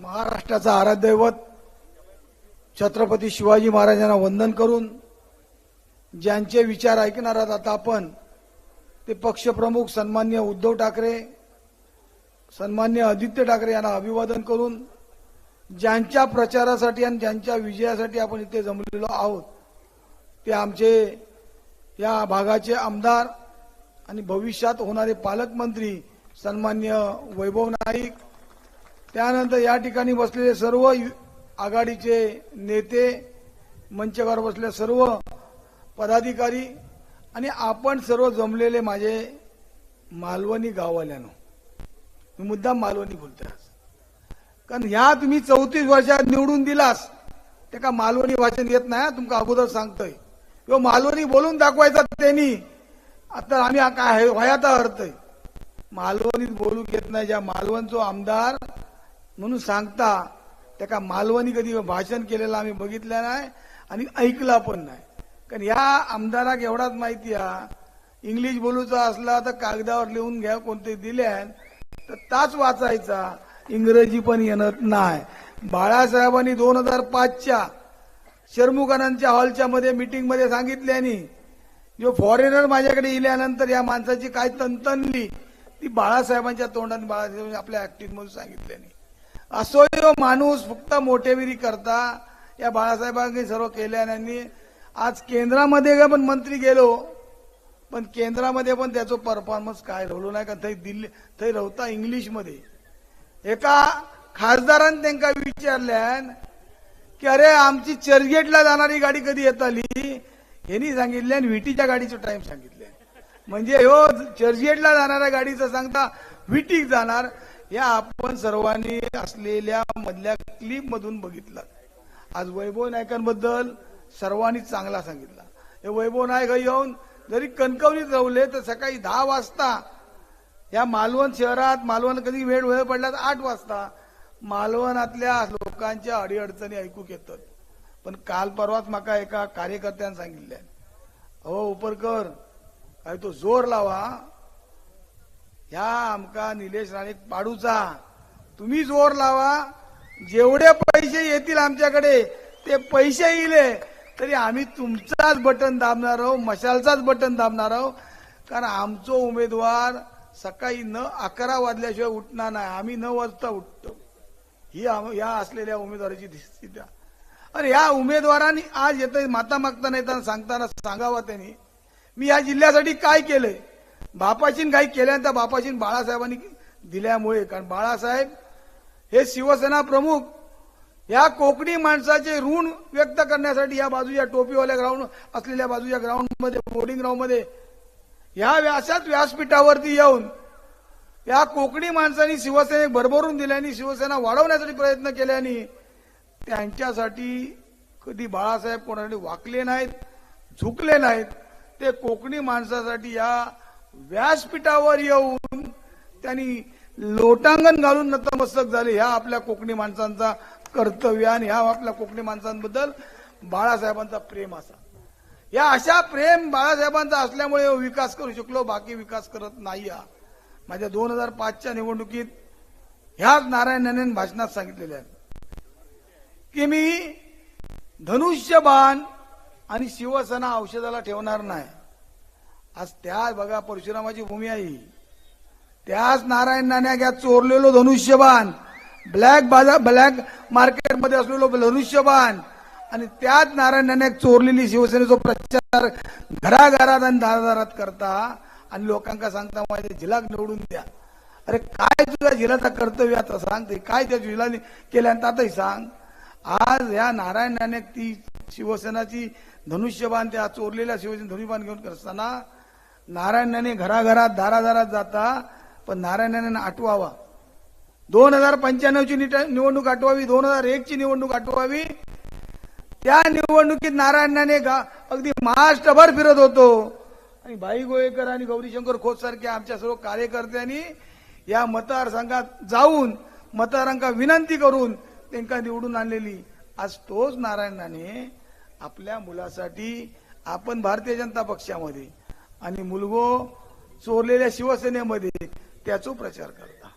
महाराष्ट्राचा आराध्यदैवत छत्रपती शिवाजी महाराजांना वंदन करून ज्यांचे विचार ऐकणार आहात आता आपण ते पक्षप्रमुख सन्मान्य उद्धव ठाकरे सन्मान्य आदित्य ठाकरे यांना अभिवादन करून ज्यांच्या प्रचारासाठी आणि ज्यांच्या विजयासाठी आपण इथे जमलेलो आहोत ते आमचे या भागाचे आमदार आणि भविष्यात होणारे पालकमंत्री सन्मान्य वैभव नाईक त्यानंतर या ठिकाणी बसलेले सर्व आघाडीचे नेते मंचकावर बसलेले सर्व पदाधिकारी आणि आपण सर्व जमलेले माझे मालवणी गाववाल्यानो. मी मुद्दाम मालवणी बोलतोय आज. कारण ह्या तुम्ही चौतीस वर्षात निवडून दिलास ते का मालवणी भाषेत येत नाही हा, तुमका अगोदर सांगतोय. किंवा मालवणी बोलून दाखवायचा त्यांनी आता आम्ही काय वयाचा अर्थ आहे मालवणीत बोलू घेत नाही ज्या मालवणचो आमदार म्हणून सांगता त्या मालवणी कधी भाषण केलेलं आम्ही बघितलं नाही आणि ऐकला पण नाही. कारण या आमदाराक एवढाच माहिती आहे इंग्लिश बोलूचा असला तर कागदावर लिहून घ्या कोणते दिल्यान तर ताच वाचायचा इंग्रजी पण येणत नाही. बाळासाहेबांनी दोन हजार पाचच्या शर्मुखानांच्या हॉलच्या मध्ये मीटिंगमध्ये सांगितल्यानी जो फॉरेनर माझ्याकडे इल्यानंतर या माणसाची काय तंतनली ती बाळासाहेबांच्या तोंडाने बाळासाहेबांनी आपल्या ऍक्टिंग म्हणून सांगितल्यानी असो यो माणूस फक्त मोठेविरी करता. या बाळासाहेबांनी सर्व केल्याने आज केंद्रामध्ये गे पण मंत्री गेलो. पण केंद्रामध्ये पण त्याचं परफॉर्मन्स काय राहिलो नाही का? थंय दिल्ली थंय रवता इंग्लिशमध्ये. एका खासदारान त्यांना विचारल्यान की अरे आमची चर्चगेटला जाणारी गाडी कधी येताली यांनी सांगितले आणि व्हीटीच्या गाडीचं टाइम सांगितले. म्हणजे हो चर्चगेटला जाणाऱ्या गाडीचं सांगता व्हीटीक जाणार. या आपण सर्वांनी असलेल्या मधल्या क्लिप मधून बघितलं. आज वैभव नायकांबद्दल सर्वांनी चांगला सांगितला. हे वैभव नायक येऊन जरी कणकवलीत रवले तर सकाळी दहा वाजता या मालवण शहरात मालवण कधी वेळ वेळ पडला तर आठ वाजता. मालवणातल्या लोकांच्या अडीअडचणी ऐकूक येतात. पण काल परवाच माका एका कार्यकर्त्यानं सांगितले अहो उपरकर काय तो जोर लावा. ह्या आमका निलेश राणे पाडूचा. तुम्ही जोर लावा. जेवढे पैसे येतील आमच्याकडे ते पैसे येले तरी आम्ही तुमचाच बटन दाबणार आहोत मशालचाच बटन दाबणार आहोत. कारण आमचो उमेदवार सकाळी न अकरा वाजल्याशिवाय उठणार नाही. आम्ही न वाजता उठतो. ही आम- या असलेल्या उमेदवाराची स्थिती अरे या उमेदवारांनी आज येत माता मागताना येताना सांगताना सांगावा त्यांनी. मी या जिल्ह्यासाठी काय केलंय? बापाशीन काही केल्यानंतर बापाशीन बाळासाहेबांनी दिल्यामुळे. कारण बाळासाहेब हे शिवसेना प्रमुख या कोकणी माणसाचे ऋण व्यक्त करण्यासाठी या बाजूच्या टोपीवाल्या ग्राउंड असलेल्या बाजूच्या ग्राउंडमध्ये बोर्डिंग ग्राउंडमध्ये या व्यासात व्यासपीठावरती येऊन या कोकणी माणसांनी शिवसेने भरभरून दिल्याने शिवसेना वाढवण्यासाठी प्रयत्न केल्याने त्यांच्यासाठी कधी बाळासाहेब कोणासाठी वाकले नाहीत झुकले नाहीत ते कोकणी माणसासाठी या व्यासपीठावर येऊन त्यांनी लोटांगण घालून नतमस्तक झाले. ह्या आपल्या कोकणी माणसांचा कर्तव्य आणि ह्या आपल्या कोकणी माणसांबद्दल बाळासाहेबांचा प्रेम असा. या अशा प्रेम बाळासाहेबांचा असल्यामुळे हो विकास करू शकलो बाकी विकास करत नाही हा. माझ्या दोन हजार पाचच्या निवडणुकीत ह्याच नारायण भाषणात सांगितलेले आहे की मी धनुष्यबाण आणि शिवसेना औषधाला ठेवणार नाही. आज त्या बघा परशुरामाची भूमी आहे त्याच नारायण नाण्या घ्या चोरलेलो धनुष्यबाण. ब्लॅक बाजार ब्लॅक मार्केटमध्ये असलेलो धनुष्यबाण. आणि त्याच नारायण नाण्या चोरलेली शिवसेनेचा प्रचार घराघरात आणि दारादारात करता. आणि लोकांका सांगता माझ्या झिलाक निवडून द्या. अरे काय तुझ्या झिलाचा कर्तव्य आता सांग ते. काय त्या जिल्ह्याने केल्यानंतर आताही सांग. आज या नारायण नानक ती शिवसेनाची धनुष्यबाण त्या चोरलेल्या शिवसेना धनुष्यबाण घेऊन करताना नारायणाने घराघरात दारादारात जाता पण नारायणाने आठवावा. दोन हजार पंच्याण्णवची निवडणूक आठवावी दोन हजार एक ची निवडणूक आठवावी. त्या निवडणुकीत नारायणाने अगदी महाराष्ट्रभर फिरत होतो. आणि भाई गोयेकर आणि गौरीशंकर खोत सारख्या आमच्या सर्व कार्यकर्त्यांनी या मतदारसंघात जाऊन मतदारांका विनंती करून त्यांना निवडून आणलेली. आज तोच नारायणाने आपल्या मुलासाठी आपण भारतीय जनता पक्षामध्ये आणि मुलगो चोरलेल्या शिवसेनेमध्ये त्याचा प्रचार करता.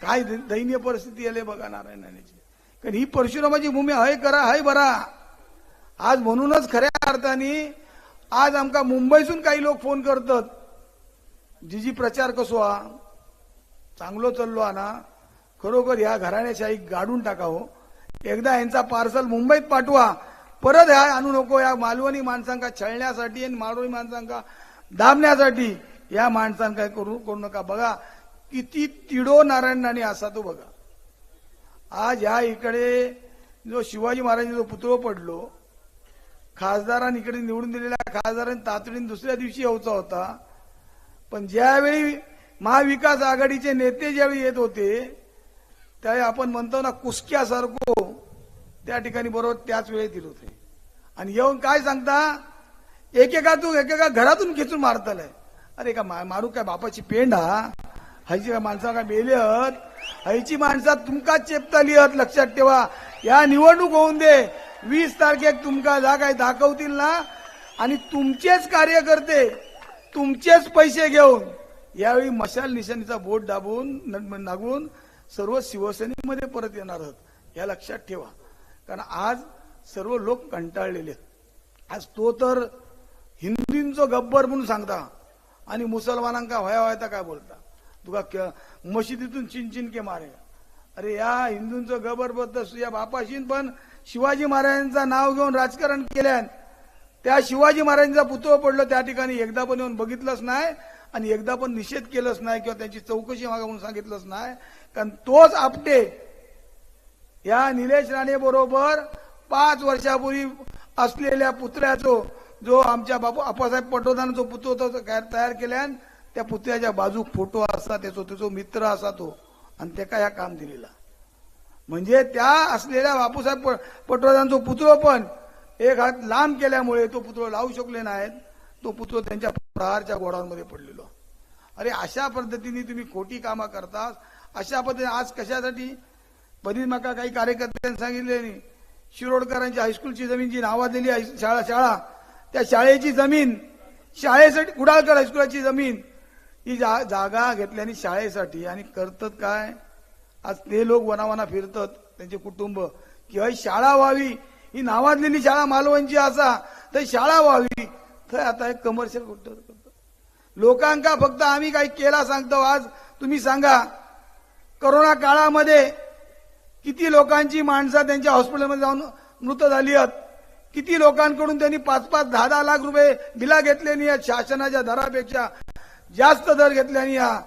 काय दैनीय दयनीय परिस्थिती आली बघा नारायणाची कारण ही परशुरामाची भूमी हय करा हय बरा आज म्हणूनच खऱ्या अर्थाने आज आमका मुंबईसून काही लोक फोन करतात. जी जी प्रचार कसो हा? चांगलो चाललो हा ना? खरोखर ह्या घराण्याशाही गाडून टाकावं हो. एकदा यांचा पार्सल मुंबईत पाठवा. परत ह्या आणू नको या मालवणी माणसांका छळण्यासाठी आणि मालवणी माणसांका दाबण्यासाठी या माणसानं काय करू करू नका. बघा किती तिडो नारायण राणे असा तो बघा. आज ह्या इकडे जो शिवाजी महाराजांचा जो पुतळो पडलो खासदारांनी इकडे निवडून दिलेल्या खासदारांनी तातडीने दुसऱ्या दिवशी यायचा होता. पण ज्यावेळी महाविकास आघाडीचे नेते ज्यावेळी येत होते त्यावेळी आपण म्हणतो ना कुसक्यासारखो त्या ठिकाणी बरोबर त्याच वेळेत येत होते. आणि येऊन काय सांगता एकेका तू एकेका घरातून खेचून मारतलंय. अरे का मा- मारू काय बापाची पेंड हा हायची काय माणसा काय मेलेत हायची माणसा तुमका चेपताली आहेत लक्षात ठेवा. या निवडणूक होऊन दे. वीस तारखेक तुमका जा काय दाखवतील ना? आणि तुमचेच कार्यकर्ते तुमचेच पैसे घेऊन यावेळी मशाल निशाणीचा बोट दाबून न- नागून सर्व शिवसेनेमध्ये परत येणार आहोत. या लक्षात ठेवा. कारण आज सर्व लोक कंटाळलेले आहेत. आज तो तर हिंदूंचो गब्बर म्हणून सांगता. आणि मुसलमानांका व्हाया व्हायता काय बोलता. तुका मशिदीतून चिनचिन के मारे. अरे या हिंदूंचो गब्बरबद्दल या बापाशीन पण शिवाजी महाराजांचं नाव घेऊन राजकारण केल्यान त्या शिवाजी महाराजांचा पुतळा पडलो त्या ठिकाणी एकदा पण येऊन बघितलंच नाही आणि एकदा पण निषेध केलंच नाही किंवा त्यांची चौकशी मागा म्हणून सांगितलंच नाही. कारण तोच आपटे. या निलेश राणे बरोबर पाच वर्षापूर्वी असलेल्या पुतळ्याचो जो आमच्या बापू आप्पासाहेब पटोदान जो पुतळो तो काय तयार केल्यान त्या पुतळ्याच्या बाजूक फोटो असा त्याचो त्याचो मित्र असा तो आणि त्याका ह्या काम दिलेला. म्हणजे त्या असलेल्या बापूसाहेब पटोदांचो पुतळो पण एक हात लांब केल्यामुळे तो पुतळो लावू शकले नाहीत तो पुतळो त्यांच्या प्रहारच्या गोडांमध्ये पडलेलो. अरे अशा पद्धतीने तुम्ही खोटी कामं करता अशा पद्धतीने आज कशासाठी? बरीच माका काही कार्यकर्त्यांनी सांगितले नाही. शिरोडकरांची हायस्कूलची जमीन जी नावाजलेली आहे शाळा शाळा त्या शाळेची जमीन शाळेसाठी कुडाळकर हायस्कुलाची जमीन ही जा, जागा घेतल्याने शाळेसाठी. आणि करतात काय? आज ते लोक वनावना फिरतात त्यांचे कुटुंब. किंवा शाळा व्हावी ही नावाजलेली शाळा मालवणची असा तर शाळा व्हावी. तर आता एक कमर्शियल लोकांका फक्त आम्ही काही केला सांगतो. आज तुम्ही सांगा करोना काळामध्ये किती लोकांची माणसं त्यांच्या हॉस्पिटलमध्ये जाऊन मृत झाली आहेत? किती लोकांकडून त्यांनी पाच पाच दहा दहा लाख रुपये बिला घेतलेली या शासनाच्या दरापेक्षा जास्त दर घेतल्याने या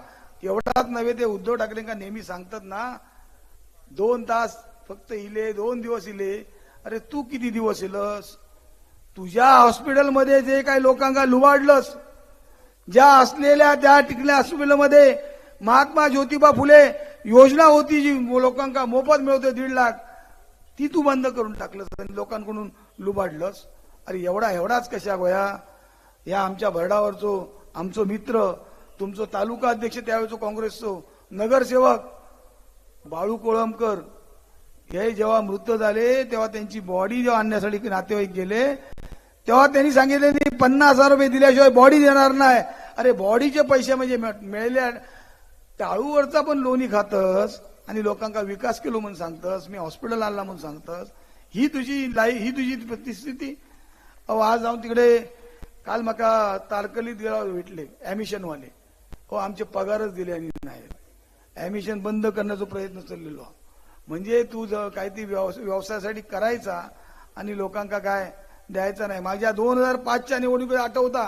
एवढाच नव्हे ते उद्धव ठाकरेंका नेहमी सांगतात ना दोन तास फक्त इले दोन दिवस इले. अरे तू किती दिवस इलस? तुझ्या हॉस्पिटलमध्ये जे काही लोकांना लुबाडलंस ज्या असलेल्या त्या टिकल्या हॉस्पिटलमध्ये महात्मा ज्योतिबा फुले योजना होती जी लोकांना मोफत मिळवते दीड लाख ती तू बंद करून टाकलंस लोकांकडून लुबाडलंस अरे एवढा एवढाच कशा गोया? या आमच्या भरडावरचो आमचो मित्र तुमचो तालुका अध्यक्ष त्यावेळेचो काँग्रेसचो नगरसेवक बाळू कोळंबकर हे जेव्हा मृत झाले तेव्हा त्यांची बॉडी जेव्हा आणण्यासाठी नातेवाईक गेले तेव्हा त्यांनी सांगितले "नाही, पन्नास हजार रुपये दिल्याशिवाय बॉडी देणार नाही. अरे बॉडीचे पैसे म्हणजे मिळ- टाळूवरचा पण लोणी खातस आणि लोकांका विकास केलो म्हणून सांगतस मी हॉस्पिटल आणला म्हणून सांगतस. ही तुझी लाई ही तुझी परिस्थिती अहो आज जाऊन तिकडे काल मका तारकलीत भेटले ऍमिशन वाले हो आमचे पगारच दिले आणि नाही ॲमिशन बंद करण्याचा प्रयत्न चाललेलो. म्हणजे तू जर काहीतरी व्यवसायासाठी करायचा आणि लोकांका काय द्यायचा नाही. माझ्या दोन हजार पाचच्या निवडणुकीत आठवता.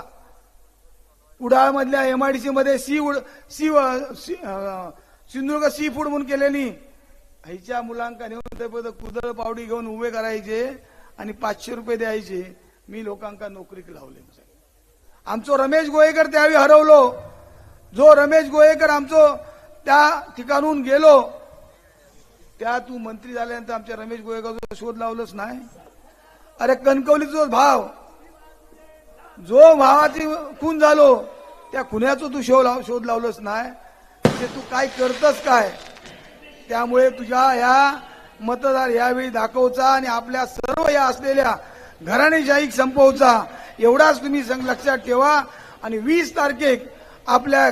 कुडाळ मधल्या एमआयडीसी मध्ये सी उड सी सिंधुदुर्ग सी फूड म्हणून केलेली. ह्याच्या मुलांका पद कुदळ पावडी घेऊन उभे करायचे आणि पाचशे रुपये द्यायचे. मी लोकांका नोकरीक लावले. आमचो रमेश गोयेकर त्यावेळी हरवलो. जो रमेश गोयेकर आमचो त्या ठिकाणून गेलो त्या तू मंत्री झाल्यानंतर आमच्या रमेश गोयेकरचा शोध लावलंच नाही. अरे कणकवलीचा भाव जो भावाची खून झालो त्या खुन्याचा तू शोध लाव शोध लावलंच नाही. म्हणजे तू काय करतस काय? त्यामुळे तुझ्या या मतदार यावेळी दाखवचा आणि आपल्या सर्व या असलेल्या घराणेशाही संपवचा. एवढाच तुम्ही लक्षात ठेवा. आणि वीस तारखेक आपल्या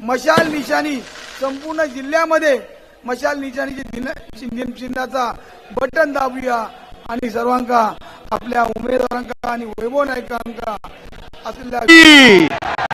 मशाल निशाणी संपूर्ण जिल्ह्यामध्ये मशाल निशाणीचे चिन्हाचा बटन दाबूया. आणि सर्वांका आपल्या उमेदवारांका आणि वैभव नायकांका असलेल्या